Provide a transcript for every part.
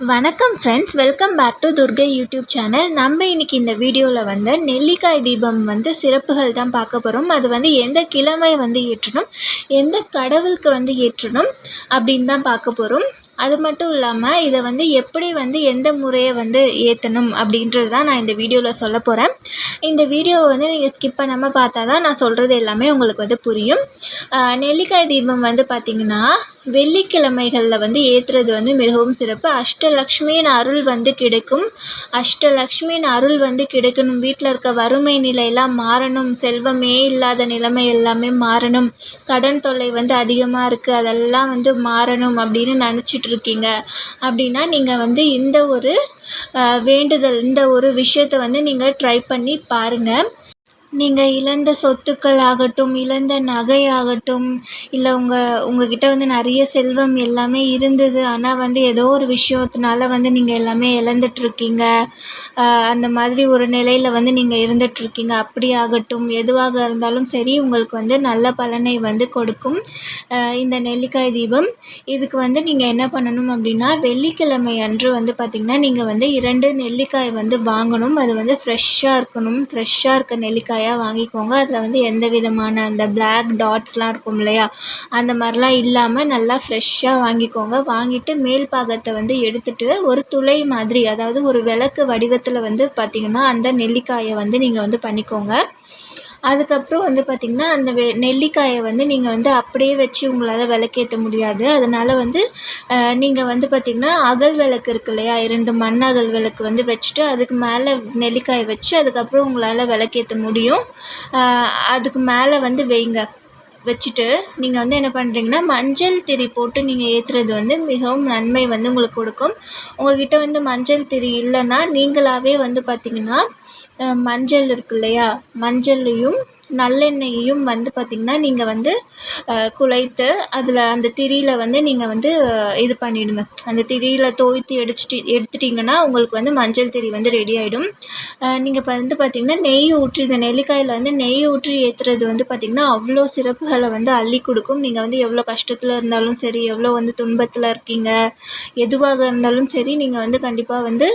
வணக்கம் friends welcome back to Durgai YouTube channel நம்ம இன்னைக்கு இந்த வீடியோவில் வந்து நெல்லிக்காய் தீபம் வந்து சிறப்புகள் தான் பார்க்க போகிறோம் அது வந்து எந்த கிழமை வந்து ஏற்றணும் எந்த கடவுளுக்கு வந்து ஏற்றணும் அப்படின்னு தான் பார்க்க போகிறோம் அது மட்டும் இல்லாமல் இதை வந்து எப்படி வந்து எந்த முறையை வந்து ஏற்றணும் அப்படின்றது தான் நான் இந்த வீடியோவில் சொல்ல போகிறேன் இந்த வீடியோவை வந்து நீங்கள் ஸ்கிப் பண்ணாமல் பார்த்தா தான் நான் சொல்கிறது எல்லாமே உங்களுக்கு வந்து புரியும். நெல்லிக்காய் தீபம் வந்து பார்த்திங்கன்னா வெள்ளிக்கிழமைகளில் வந்து ஏற்றுறது வந்து மிகவும் சிறப்பு. அஷ்டலக்ஷ்மியின் அருள் வந்து கிடைக்கும். அஷ்டலக்ஷ்மியின் அருள் வந்து கிடைக்கணும். வீட்டில் இருக்க வறுமை நிலையெல்லாம் மாறணும். செல்வமே இல்லாத நிலைமை எல்லாமே மாறணும். கடன் தொல்லை வந்து அதிகமாக இருக்குது அதெல்லாம் வந்து மாறணும் அப்படின்னு நினச்சிட்டு இருக்கீங்க. அப்படின்னா நீங்கள் வந்து இந்த ஒரு வேண்டுதல் இந்த ஒரு விஷயத்தை வந்து நீங்கள் ட்ரை பண்ணி பாருங்கள் நீங்கள் இழந்த சொத்துக்கள் ஆகட்டும் இழந்த நகை ஆகட்டும் இல்லை உங்கள் உங்கள்கிட்ட வந்து நிறைய செல்வம் எல்லாமே இருந்தது. ஆனால் வந்து ஏதோ ஒரு விஷயத்தினால வந்து நீங்கள் எல்லாமே இழந்துட்ருக்கீங்க அந்த மாதிரி ஒரு நிலையில் வந்து நீங்கள் இருந்துகிட்ருக்கீங்க அப்படி ஆகட்டும் எதுவாக இருந்தாலும் சரி உங்களுக்கு வந்து நல்ல பலனை வந்து கொடுக்கும். இந்த நெல்லிக்காய் தீபம். இதுக்கு வந்து நீங்கள் என்ன பண்ணணும் அப்படின்னா வெள்ளிக்கிழமை அன்று வந்து பார்த்திங்கன்னா நீங்கள் வந்து இரண்டு நெல்லிக்காய் வந்து வாங்கணும். அது வந்து ஃப்ரெஷ்ஷாக இருக்கணும். ஃப்ரெஷ்ஷாக இருக்க நெல்லிக்காய் நிறையா வாங்கிக்கோங்க. அதில் வந்து எந்த விதமான அந்த பிளாக் டாட்ஸ்லாம் இருக்கும் இல்லையா? அந்த மாதிரிலாம் இல்லாமல் நல்லா ஃப்ரெஷ்ஷாக வாங்கிக்கோங்க. வாங்கிட்டு மேல் பாகத்தை வந்து எடுத்துட்டு ஒரு துளை மாதிரி அதாவது ஒரு விளக்கு வடிவத்தில் வந்து பார்த்திங்கன்னா அந்த நெல்லிக்காயை வந்து நீங்கள் வந்து பண்ணிக்கோங்க. அதுக்கப்புறம் வந்து பார்த்திங்கன்னா அந்த வெ நெல்லிக்காயை வந்து நீங்கள் வந்து அப்படியே வச்சு உங்களால் விளக்கேத்த முடியாது. அதனால் வந்து நீங்கள் வந்து பார்த்திங்கன்னா அகல் விளக்கு இருக்கு இல்லையா? இரண்டு மண் அகல் விளக்கு வந்து வச்சுட்டு அதுக்கு மேலே நெல்லிக்காயை வச்சு அதுக்கப்புறம் உங்களால் விளக்கேத்த முடியும். அதுக்கு மேலே வந்து வைங்க வச்சுட்டு நீங்கள் வந்து என்ன பண்ணுறீங்கன்னா மஞ்சள் திரி போட்டு நீங்கள் ஏற்றுறது வந்து மிகவும் நன்மை வந்து உங்களுக்கு கொடுக்கும். உங்கள்கிட்ட வந்து மஞ்சள் திரி இல்லைன்னா நீங்களாகவே வந்து பார்த்திங்கன்னா மஞ்சள் இருக்கு இல்லையா? மஞ்சளையும் நல்லெண்ணெயையும் வந்து பார்த்திங்கன்னா நீங்கள் வந்து குழைத்து அதில் அந்த திரியில் வந்து நீங்கள் வந்து இது பண்ணிவிடுங்க அந்த திரியில் தோய்த்து எடுத்துட்டு எடுத்துட்டிங்கன்னா உங்களுக்கு வந்து மஞ்சள் திரி வந்து ரெடி ஆகிடும் நீங்கள் இப்போ வந்து பார்த்திங்கன்னா நெய் ஊற்றி இந்த நெல்லிக்காயில் வந்து நெய் ஊற்றி ஏற்றுறது வந்து பார்த்திங்கன்னா அவ்வளோ சிறப்புகளை வந்து அள்ளி கொடுக்கும். நீங்கள் வந்து எவ்வளோ கஷ்டத்தில் இருந்தாலும் சரி எவ்வளோ வந்து துன்பத்தில் இருக்கீங்க எதுவாக இருந்தாலும் சரி நீங்கள் வந்து கண்டிப்பாக வந்து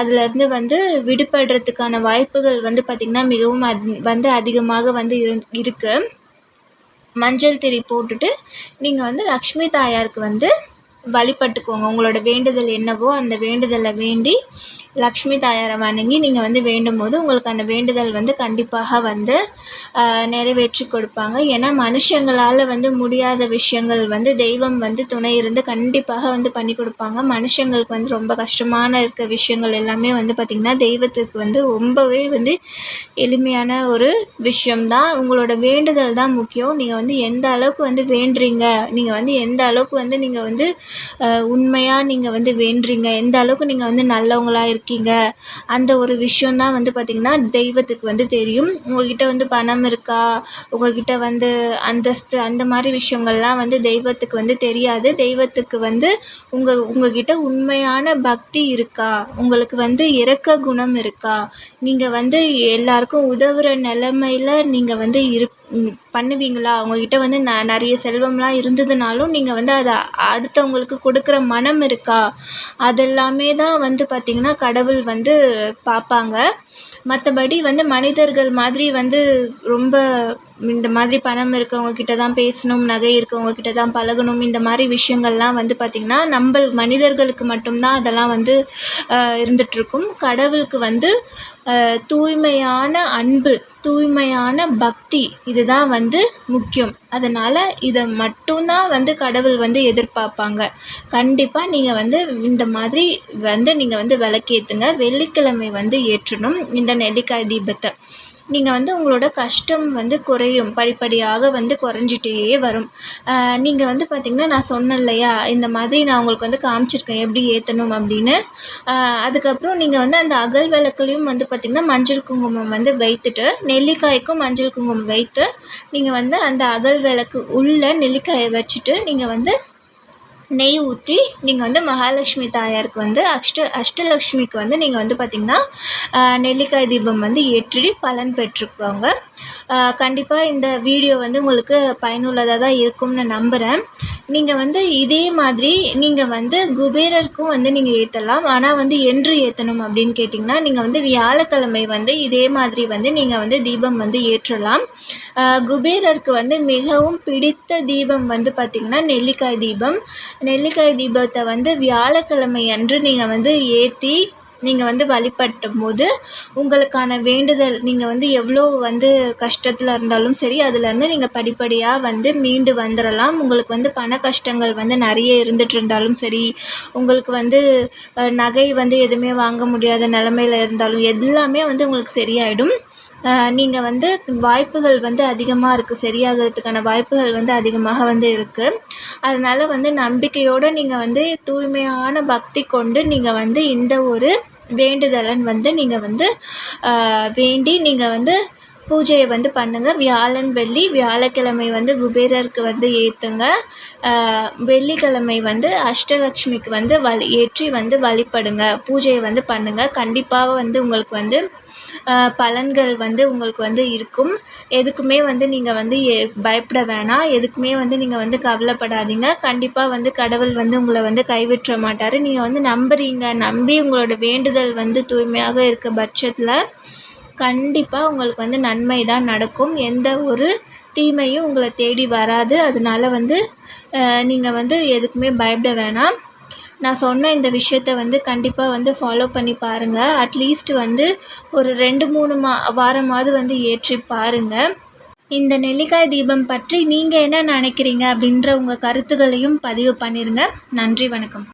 அதிலேருந்து வந்து விடுபடுறதுக்கான வாய்ப்புகள் வந்து பார்த்திங்கன்னா மிகவும் அத் வந்து அதிகமாக வந்து இருந் இருக்குது மஞ்சள் திரி போட்டுட்டு நீங்கள் வந்து லக்ஷ்மி தாயாருக்கு வந்து வழிபட்டுக்கோங்க. உங்களோட வேண்டுதல் என்னவோ அந்த வேண்டுதலை வேண்டி லக்ஷ்மி தாயாரை வணங்கி நீங்கள் வந்து வேண்டும் போது உங்களுக்கு அந்த வேண்டுதல் வந்து கண்டிப்பாக வந்து நிறைவேற்றி கொடுப்பாங்க. ஏன்னா மனுஷங்களால் வந்து முடியாத விஷயங்கள் வந்து தெய்வம் வந்து துணை இருந்து கண்டிப்பாக வந்து பண்ணி கொடுப்பாங்க. மனுஷங்களுக்கு வந்து ரொம்ப கஷ்டமான இருக்க விஷயங்கள் எல்லாமே வந்து பார்த்திங்கன்னா தெய்வத்துக்கு வந்து ரொம்பவே வந்து எளிமையான ஒரு விஷயம்தான். உங்களோட வேண்டுதல் தான் முக்கியம். நீங்கள் வந்து எந்த அளவுக்கு வந்து வேண்டுறீங்க? நீங்கள் வந்து எந்த அளவுக்கு வந்து நீங்கள் வந்து உண்மையாக நீங்கள் வந்து வேண்டுறீங்க? எந்த அளவுக்கு நீங்கள் வந்து நல்லவங்களா இருக்கீங்க. அந்த ஒரு விஷயந்தான் வந்து பார்த்திங்கன்னா தெய்வத்துக்கு வந்து தெரியும். உங்கள்கிட்ட வந்து பணம் இருக்கா? உங்கள்கிட்ட வந்து அந்தஸ்து அந்த மாதிரி விஷயங்கள்லாம் வந்து தெய்வத்துக்கு வந்து தெரியாது. தெய்வத்துக்கு வந்து உங்கள் உங்கள்கிட்ட உண்மையான பக்தி இருக்கா? உங்களுக்கு வந்து இறக்க குணம் இருக்கா? நீங்கள் வந்து எல்லாருக்கும் உதவுகிற நிலமையில நீங்கள் வந்து இருப் பண்ணுவீங்களா? உங்கள்கிட்ட வந்து ந நிறைய செல்வம்லாம் இருந்ததுனாலும் நீங்கள் வந்து அதை அடுத்தவங்களுக்கு கொடுக்குற மனம் இருக்கா? அதெல்லாமே தான் வந்து பார்த்திங்கன்னா கடவுள் வந்து பார்ப்பாங்க மற்றபடி வந்து மனிதர்கள் மாதிரி வந்து ரொம்ப இந்த மாதிரி பணம் இருக்கவங்க கிட்ட தான் பேசணும் நகை இருக்கவங்க கிட்ட தான் பழகணும் இந்த மாதிரி விஷயங்கள்லாம் வந்து பார்த்திங்கன்னா நம்ம மனிதர்களுக்கு மட்டும்தான் அதெல்லாம் வந்து இருந்துகிட்ருக்கும் கடவுளுக்கு வந்து தூய்மையான அன்பு தூய்மையான பக்தி இதுதான் வந்து முக்கியம். அதனால் இதை மட்டும்தான் வந்து கடவுள் வந்து எதிர்பார்ப்பாங்க. கண்டிப்பாக நீங்கள் வந்து இந்த மாதிரி வந்து நீங்கள் வந்து விளக்கேற்றுங்க வெள்ளிக்கிழமை வந்து ஏற்றணும். இந்த நெல்லிக்காய் தீபத்தை. நீங்கள் வந்து உங்களோட கஷ்டம் வந்து குறையும். படிப்படியாக வந்து குறைஞ்சிட்டே வரும். நீங்கள் வந்து பார்த்திங்கன்னா நான் சொன்னேன் இல்லையா? இந்த மாதிரி நான் உங்களுக்கு வந்து காமிச்சிருக்கேன். எப்படி ஏற்றணும் அப்படின்னு. அதுக்கப்புறம் நீங்கள் வந்து அந்த அகல் விளக்குலையும் வந்து பார்த்திங்கன்னா மஞ்சள் குங்குமம் வந்து வைத்துட்டு நெல்லிக்காய்க்கும் மஞ்சள் குங்குமம் வைத்து நீங்கள் வந்து அந்த அகல் விளக்கு உள்ள நெல்லிக்காயை வச்சுட்டு நீங்கள் வந்து நெய் ஊற்றி நீங்கள் வந்து மகாலட்சுமி தாயாருக்கு வந்து அஷ்ட அஷ்டலக்ஷ்மிக்கு வந்து நீங்கள் வந்து பார்த்திங்கன்னா நெல்லிக்காய் தீபம் வந்து ஏற்றி பலன் பெற்றுக்கோங்க. கண்டிப்பாக இந்த வீடியோ வந்து உங்களுக்கு பயனுள்ளதாக தான் இருக்கும்னு நம்புகிறேன் நீங்கள் வந்து இதே மாதிரி நீங்கள் வந்து குபேரருக்கும் வந்து நீங்கள் ஏற்றலாம் ஆனால் வந்து என்று ஏற்றணும் அப்படின்னு கேட்டிங்கன்னா நீங்கள் வந்து வியாழக்கிழமை வந்து இதே மாதிரி வந்து நீங்கள் வந்து தீபம் வந்து ஏற்றலாம். குபேரருக்கு வந்து மிகவும் பிடித்த தீபம் வந்து பார்த்திங்கன்னா நெல்லிக்காய் தீபம். நெல்லிக்காய் தீபத்தை வந்து வியாழக்கிழமை அன்று நீங்கள் வந்து ஏற்றி நீங்கள் வந்து வழிபட்டும் போது உங்களுக்கான வேண்டுதல் நீங்கள் வந்து எவ்வளோ வந்து கஷ்டத்தில் இருந்தாலும் சரி அதுலேருந்து நீங்கள் படிப்படியாக வந்து மீண்டு வந்துடலாம் உங்களுக்கு வந்து பண கஷ்டங்கள் வந்து நிறைய இருந்துகிட்டு இருந்தாலும் சரி உங்களுக்கு வந்து நகை வந்து எதுவுமே வாங்க முடியாத நிலமையில இருந்தாலும் எல்லாமே வந்து உங்களுக்கு சரியாயிடும். நீங்கள் வந்து வாய்ப்புகள் வந்து அதிகமாக இருக்குது சரியாகிறதுக்கான வாய்ப்புகள் வந்து அதிகமாக வந்து இருக்குது அதனால் வந்து நம்பிக்கையோடு நீங்கள் வந்து தூய்மையான பக்தி கொண்டு நீங்கள் வந்து இந்த ஒரு வேண்டுதலன் வந்து நீங்கள் வந்து வேண்டி நீங்கள் வந்து பூஜையை வந்து பண்ணுங்கள் வியாழன் வெள்ளி வியாழக்கிழமை வந்து குபேரருக்கு வந்து ஏற்றுங்க வெள்ளிக்கிழமை வந்து அஷ்டலக்ஷ்மிக்கு வந்து வழி ஏற்றி வந்து வழிபடுங்க. பூஜையை வந்து பண்ணுங்கள் கண்டிப்பாக வந்து உங்களுக்கு வந்து பலன்கள் வந்து உங்களுக்கு வந்து இருக்கும். எதுக்குமே வந்து நீங்கள் வந்து எ பயப்பட வேணாம். எதுக்குமே வந்து நீங்கள் வந்து கவலைப்படாதீங்க. கண்டிப்பாக வந்து கடவுள் வந்து உங்களை வந்து கைவிட்டுற மாட்டார். நீங்கள் வந்து நம்புறீங்க. நம்பி உங்களோட வேண்டுதல் வந்து தூய்மையாக இருக்க பட்சத்தில் கண்டிப்பாக உங்களுக்கு வந்து நன்மை தான் நடக்கும். எந்த ஒரு தீமையும் உங்களை தேடி வராது. அதனால வந்து நீங்கள் வந்து எதுக்குமே பயப்பட வேணாம். நான் சொன்ன இந்த விஷயத்த வந்து கண்டிப்பாக வந்து ஃபாலோ பண்ணி பாருங்கள் அட்லீஸ்ட் வந்து ஒரு ரெண்டு மூணு மா வாரமாவது வந்து ஏற்றி பாருங்கள் இந்த நெல்லிக்காய் தீபம் பற்றி நீங்கள் என்ன நினைக்கிறீங்க அப்படின்ற உங்கள் கருத்துகளையும் பதிவு பண்ணிடுங்க நன்றி வணக்கம்.